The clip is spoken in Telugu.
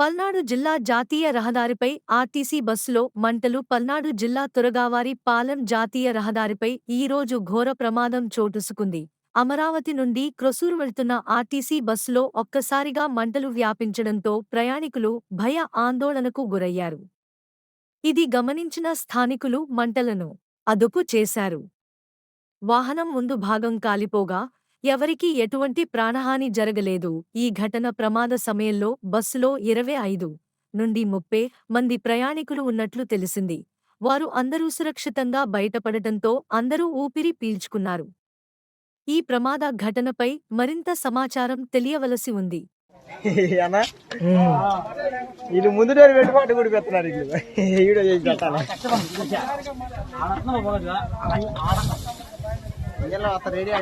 పల్నాడు జిల్లా జాతీయ రహదారిపై ఆర్టీసీ బస్సులో మంటలు పల్నాడు జిల్లా తురగావారి పాలెం జాతీయ రహదారిపై ఈరోజు ఘోర ప్రమాదం చోటుసుకుంది. అమరావతి నుండి క్రొసూరు వెళ్తున్న ఆర్టీసీ బస్సులో ఒక్కసారిగా మంటలు వ్యాపించడంతో ప్రయాణికులు భయ ఆందోళనకు గురయ్యారు. ఇది గమనించిన స్థానికులు మంటలను అదుపు చేశారు. వాహనం ముందు భాగం కాలిపోగా ఎవరికీ ఎటువంటి ప్రాణహాని జరగలేదు. ఈ ఘటన ప్రమాద సమయంలో బస్సులో ఇరవై ఐదు నుండి ముప్పై మంది ప్రయాణికులు ఉన్నట్లు తెలిసింది. వారు అందరూ సురక్షితంగా బయటపడటంతో అందరూ ఊపిరి పీల్చుకున్నారు. ఈ ప్రమాద ఘటనపై మరింత సమాచారం తెలియవలసి ఉంది. వీళ్ళు ముందు కూడా పెడుతున్నారు వీడియో చేసి పెట్టాలి. రెడీ